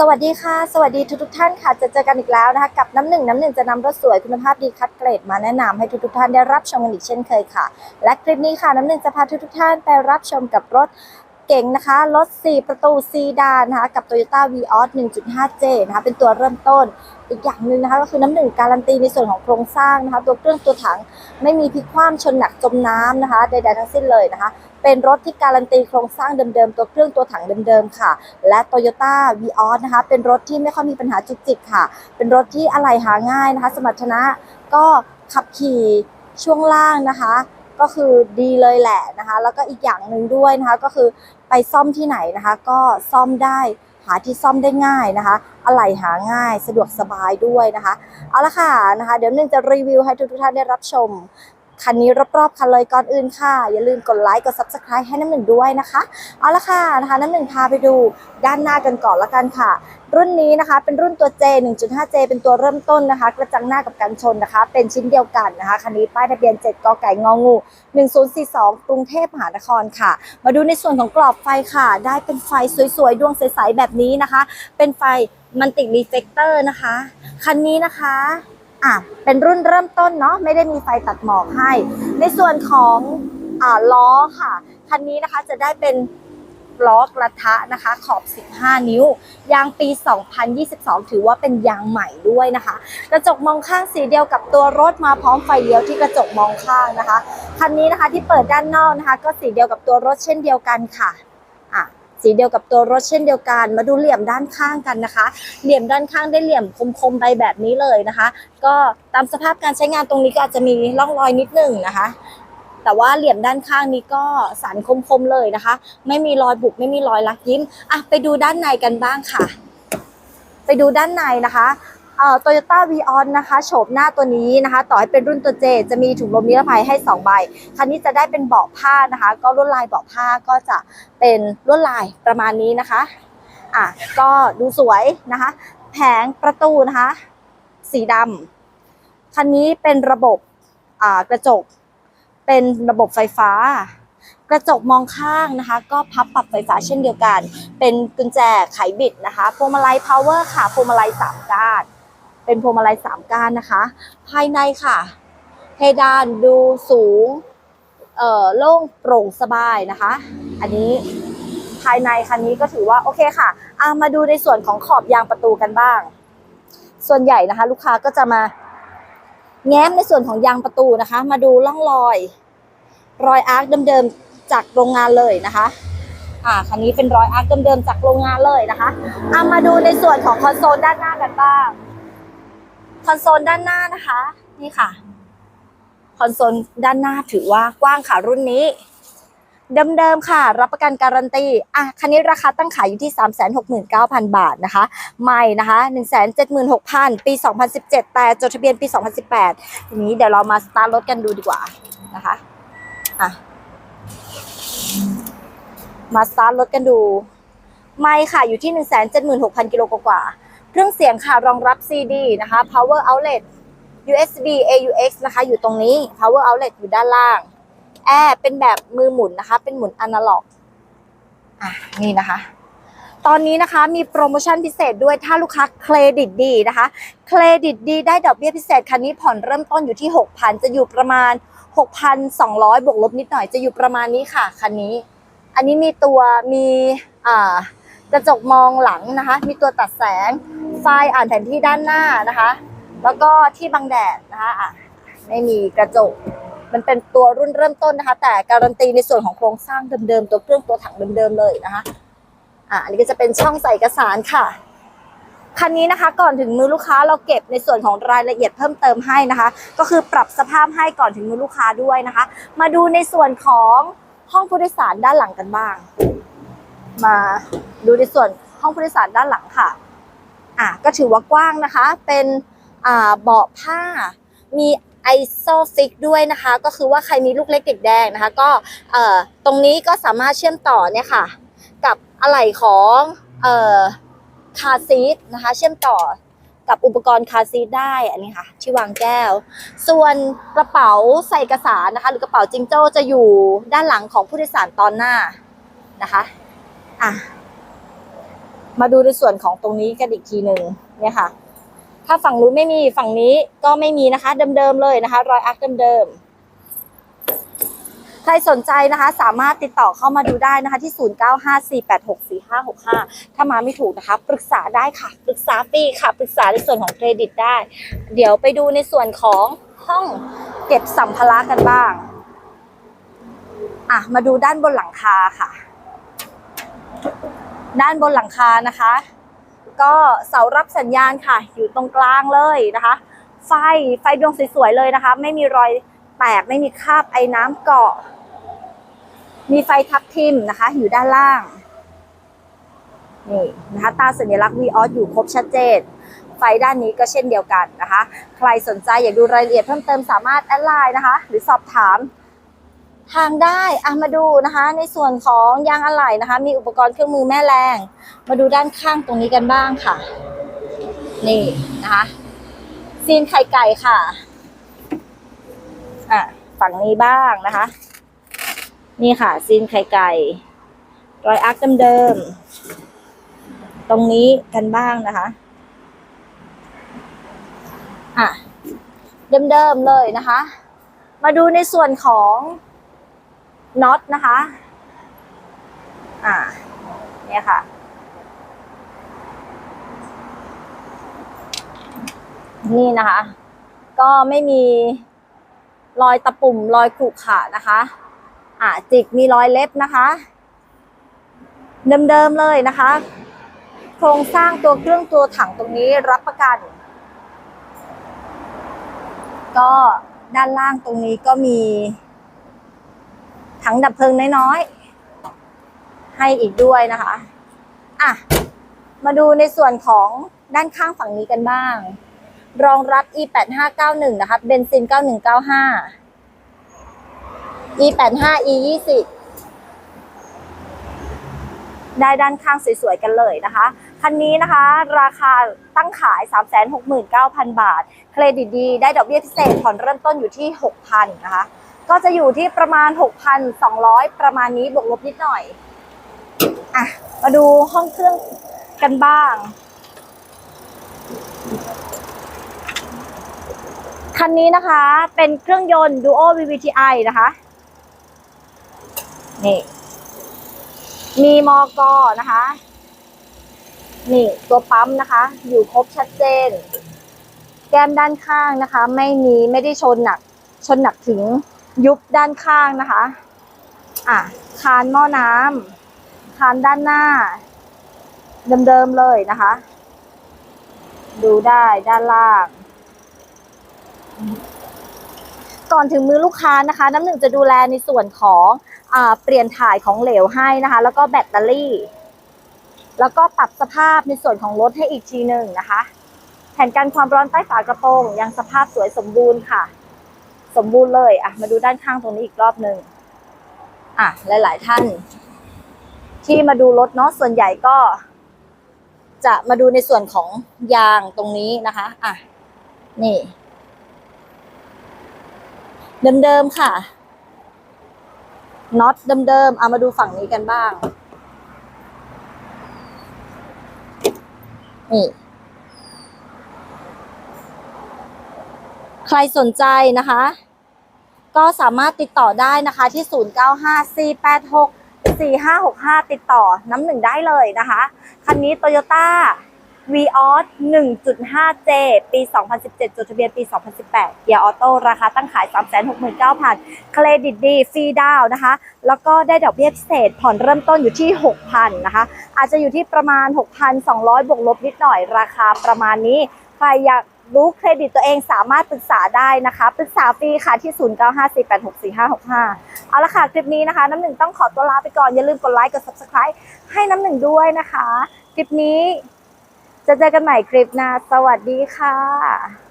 สวัสดีค่ะ สวัสดีทุกทท่านค่ะ จะเจอกันอีกแล้วนะคะกับน้ำหนึ่งน้ำหนึ่งจะนำรถสวยคุณภาพดีคัดเกรดมาแนะนำให้ทุกทท่านได้รับชมกันอีกเช่นเคยค่ะ และคลิปนี้ค่ะน้ำหนึ่งจะพาทุกทท่านไปรับชมกับรถเก๋งนะคะ รถ 4 ประตูซีดานนะคะกับ Toyota Vios 1.5J นะคะเป็นตัวเริ่มต้นอีกอย่างหนึ่งนะคะก็คือน้ำหนึ่งการันตีในส่วนของโครงสร้างนะคะ ตัวเครื่องตัวถังไม่มีพลิกคว่ำชนหนักจมน้ำนะคะใดๆทั้งสิ้นเลยนะคะ เป็นรถที่การันตีโครงสร้างเดิมๆ ตัวเครื่องตัวถังเดิมๆค่ะ และ Toyota Vios นะคะ เป็นรถที่ไม่ค่อยมีปัญหาจุกจิกค่ะ เป็นรถที่อะไหลหาง่ายนะคะ สมรรถนะก็ขับขี่ช่วงล่างนะคะ ก็คือดีเลยแหละนะคะ แล้วก็อีกอย่างหนึ่งด้วยนะคะ ก็คือไปซ่อมที่ไหนนะคะ ก็ซ่อมได้หาที่ซ่อมได้ง่ายนะคะ อะไหล่หาง่ายสะดวกสบายด้วยนะคะ เอาละค่ะนะคะ เดี๋ยวหนึ่งจะรีวิวให้ทุกๆท่านได้รับชม คันนี้รอบๆคันเลยก่อนอื่นค่ะ อย่าลืมกดไลค์กด subscribe ให้น้ำหนึ่งด้วยนะคะ เอาละค่ะนะคะน้ำหนึ่งพาไปดูด้านหน้ากันก่อนละกันค่ะ รุ่นนี้นะคะเป็นรุ่นตัว J 1.5J เป็นตัวเริ่มต้นนะคะ กระจังหน้ากับกันชนนะคะ เป็นชิ้นเดียวกันนะคะคันนี้ป้ายทะเบียน 7กไก่งองู1042 กรุงเทพมหานครค่ะ มาดูในส่วนของกรอบไฟค่ะ ได้เป็นไฟสวยๆดวงใสๆแบบนี้นะคะ เป็นไฟมันติดรีเฟกเตอร์นะคะ คันนี้นะคะ อะเป็นรุ่นเริ่มต้นเนาะไม่ได้มีไฟตัดหมอกให้ ในส่วนของอ่าล้อค่ะคันนี้นะคะจะได้เป็นล้อกระทะนะคะขอบ 15 นิ้ว ยางปี 2022 ถือว่าเป็นยางใหม่ด้วยนะคะ กระจกมองข้างสีเดียวกับตัวรถมาพร้อมไฟเลี้ยวที่กระจกมองข้างนะคะ คันนี้นะคะที่เปิดด้านนอกนะคะ ก็สีเดียวกับตัวรถเช่นเดียวกันค่ะอะ สีเดียวกับตัวรถเช่นเดียวกัน มาดูเหลี่ยมด้านข้างกันนะคะ เหลี่ยมด้านข้างได้เหลี่ยมคมๆไปแบบนี้เลยนะคะ ก็ตามสภาพการใช้งานตรงนี้ก็อาจจะมีร่องรอยนิดหนึ่งนะคะแต่ว่าเหลี่ยมด้านข้างนี้ก็สันคมๆเลยนะคะ ไม่มีรอยบุกไม่มีรอยลักยิ้มอะไปดูด้านในกันบ้างค่ะ ไปดูด้านในนะคะ โตโยต้าวีออนนะคะโฉบหน้าตัวนี้นะคะ ต่อให้เป็นรุ่นตัวเจ จะมีถุงลมนิรภัยให้ 2 ใบ คันนี้จะได้เป็นเบาะผ้านะคะ ก็ลวดลายเบาะผ้าก็จะเป็นลวดลายประมาณนี้นะคะอะก็ดูสวยนะคะ แผงประตูนะคะ สีดำคันนี้เป็นระบบอ่ากระจก เป็นระบบไฟฟ้า กระจกมองข้างนะคะ ก็พับปรับไฟฟ้าเช่นเดียวกัน เป็นกุญแจไขบิดนะคะพวงมาลัย power ค่ะพวงมาลัยสามก้าน เป็นพวงมาลัยสามก้านนะคะ ภายในค่ะ เพดานดูสูงเอ่อโล่งโปร่งสบายนะคะ อันนี้ภายในคันนี้ก็ถือว่าโอเคค่ะอามาดูในส่วนของขอบยางประตูกันบ้าง ส่วนใหญ่นะคะ ลูกค้าก็จะมาแง้มในส่วนของยางประตูนะคะ มาดูร่องรอย รอยอาร์คเดิมๆจากโรงงานเลยนะคะ อ่าคันนี้เป็นรอยอาร์คเดิมๆจากโรงงานเลยนะคะอามาดูในส่วนของคอนโซลด้านหน้ากันบ้าง คอนโซลด้านหน้านะคะ นี่ค่ะ คอนโซลด้านหน้าถือว่ากว้างค่ะรุ่นนี้เดิมๆค่ะ รับประกันการันตีอะคันนี้ราคาตั้งขายอยู่ที่ 369,000 บาทนะคะ ใหม่นะคะ 176,000 ปี 2017 แต่จดทะเบียนปี 2018 ทีนี้เดี๋ยวเรามาสตาร์ทรถกันดูดีกว่านะคะอะมาสตาร์ทรถกันดู ไม่ค่ะอยู่ที่ 176,000 กิโลกว่าๆ รื่องเสียงค่ะรองรับ CD นะคะ power outlet USB AUX นะคะอยู่ตรงนี้ power outlet อยู่ด้านล่าง แอร์เป็นแบบมือหมุนนะคะ เป็นหมุนอนาล็อกอะนี่นะคะ ตอนนี้นะคะมีโปรโมชั่นพิเศษด้วยถ้าลูกค้าเครดิตดีนะคะ เครดิตดีได้ดอกเบี้ยพิเศษคันนี้ผ่อนเริ่มต้นอยู่ที่ 6,000 จะอยู่ประมาณ 6,200 บวกลบนิดหน่อยจะอยู่ประมาณนี้ค่ะคันนี้ อันนี้มีตัวมีกระจกมองหลังนะคะ มีตัวตัดแสง ไฟล์อ่านแผนที่ด้านหน้านะคะ แล้วก็ที่บังแดดนะคะอะไม่มีกระจก มันเป็นตัวรุ่นเริ่มต้นนะคะ แต่การันตีในส่วนของโครงสร้างเดิมๆตัวเครื่องตัวถังเดิมๆเลยนะคะอะอันนี้ก็จะเป็นช่องใส่เอกสารค่ะคันนี้นะคะก่อนถึงมือลูกค้าเราเก็บในส่วนของรายละเอียดเพิ่มเติมให้นะคะ ก็คือปรับสภาพให้ก่อนถึงมือลูกค้าด้วยนะคะ มาดูในส่วนของห้องผู้โดยสารด้านหลังกันบ้าง มาดูในส่วนห้องผู้โดยสารด้านหลังค่ะ อะก็ถือว่ากว้างนะคะ เป็นอ่าเบาะผ้า มีไอโซฟิกด้วยนะคะ ก็คือว่าใครมีลูกเล็กเด็กแดงนะคะ ก็เอ่อตรงนี้ก็สามารถเชื่อมต่อเนี่ยค่ะ กับอะไหล่ของเอ่อคาซีทนะคะ เชื่อมต่อกับอุปกรณ์คาซีทได้อันนี้ค่ะ ที่วางแก้ว ส่วนกระเป๋าใส่เอกสารนะคะ หรือกระเป๋าจิงโจ้จะอยู่ด้านหลังของผู้โดยสารตอนหน้านะคะอะ มาดูในส่วนของตรงนี้กันอีกทีหนึ่งเนี่ยค่ะ ถ้าฝั่งนู้นไม่มีฝั่งนี้ก็ไม่มีนะคะ เดิมๆเลยนะคะ รอยอักเดิมๆใครสนใจนะคะ สามารถติดต่อเข้ามาดูได้นะคะ ที่ 0954864565 ถ้ามาไม่ถูกนะคะ ปรึกษาได้ค่ะ ปรึกษาฟรีค่ะ ปรึกษาในส่วนของเครดิตได้ เดี๋ยวไปดูในส่วนของห้องเก็บสัมภาระกันบ้างอะมาดูด้านบนหลังคาค่ะ ด้านบนหลังคานะคะ ก็เสารับสัญญาณค่ะ อยู่ตรงกลางเลยนะคะ ไฟไฟดวงสวยๆเลยนะคะ ไม่มีรอยแตกไม่มีคราบไอ้น้ำเกาะ มีไฟทับทิมนะคะ อยู่ด้านล่างนี่นะคะตาสัญลักษณ์ v ีออสอยู่ครบชัดเจน ไฟด้านนี้ก็เช่นเดียวกันนะคะ ใครสนใจอยากดูรายละเอียดเพิ่มเติมสามารถแอดไลน์นะคะ หรือสอบถาม ทางได้อะมาดูนะคะ ในส่วนของยางอะไหล่นะคะ มีอุปกรณ์เครื่องมือแม่แรง มาดูด้านข้างตรงนี้กันบ้างค่ะ นี่นะคะซีนไข่ไก่ค่ะอะฝั่งนี้บ้างนะคะ นี่ค่ะซีนไข่ไก่ รอยอาร์คเดิมๆตรงนี้กันบ้างนะคะอะเดิมๆเลยนะคะ มาดูในส่วนของ น็อตนะคะ อ่าเนี่ยค่ะ นี่นะคะ ก็ไม่มีรอยตะปุ่มรอยขรุขระนะคะ อ่าจิกมีรอยเล็บนะคะ เดิมๆเลยนะคะ โครงสร้างตัวเครื่องตัวถังตรงนี้รับประกัน ก็ด้านล่างตรงนี้ก็มี ถังดับเพลิงน้อยๆ ให้อีกด้วยนะคะ อะ มาดูในส่วนของด้านข้างฝั่งนี้กันบ้าง รองรับ e 8 5 9 1 นะคะเบนซิน 9195 e 8 5 e 20 ได้ด้านข้างสวยๆกันเลยนะคะ คันนี้นะคะ ราคาตั้งขาย 369,000 บาท เครดิตดี ได้ดอกเบี้ยพิเศษผ่อนเริ่มต้นอยู่ที่ 6,000นะคะ ก็จะอยู่ที่ประมาณ 6,200 ประมาณนี้บวกลบนิดหน่อย อะ มาดูห้องเครื่องกันบ้าง คันนี้นะคะเป็นเครื่องยนต์ Duo VVTi นะคะ นี่ มีมอกอนะคะ นี่ตัวปั๊มนะคะ อยู่ครบชัดเจน แก้มด้านข้างนะคะ ไม่มีไม่ได้ชนหนักชนหนักถึง ยุบด้านข้างนะคะ อะคานหม้อน้ำคานด้านหน้า เดิมๆเลยนะคะ ดูได้ด้านล่าง ก่อนถึงมือลูกค้านะคะ น้ำหนึ่งจะดูแลในส่วนของอเปลี่ยนถ่ายของเหลวให้นะคะ แล้วก็แบตเตอรี่ แล้วก็ปรับสภาพในส่วนของรถให้อีกทีหนึ่งนะคะ แผ่นกันความร้อนใต้ฝากระโปรงยังสภาพสวยสมบูรณ์ค่ะ สมบูรณ์เลยอะมาดูด้านข้างตรงนี้อีกรอบหนึ่งอะหลาย ๆ ท่าน ที่มาดูรถเนาะส่วนใหญ่ก็ จะมาดูในส่วนของยางตรงนี้นะคะ อะ นี่ เดิม ๆ ค่ะน็อตเดิมๆเอามาดูฝั่งนี้กันบ้าง นี่ ใครสนใจนะคะ ก็สามารถติดต่อได้นะคะที่ 095486 4565 ติดต่อน้ำหนึ่งได้เลยนะคะ คันนี้ Toyota v ีออส 1.5J ปี 2017 จดทะเบียนปี 2018 เกียร์ออโต้ราคาตั้งขาย 369,000 เครดิตดี ฟรีดาวนะคะ แล้วก็ได้ดอกเบี้ยพิเศษ ผ่อนเริ่มต้นอยู่ที่ 6,000 นะคะ อาจจะอยู่ที่ประมาณ 6,200 บวกลบนิดหน่อย ราคาประมาณนี้ ใครอยาก รู้เครดิตตัวเองสามารถปรึกษาได้นะคะ ปรึกษาฟรีค่ะที่ 0954864565 เอาละค่ะ คลิปนี้นะคะ น้ำหนึ่งต้องขอตัวลาไปก่อน อย่าลืมกดไลค์กด subscribe ให้น้ำหนึ่งด้วยนะคะ คลิปนี้จะเจอกันใหม่คลิปหน้าสวัสดีค่ะ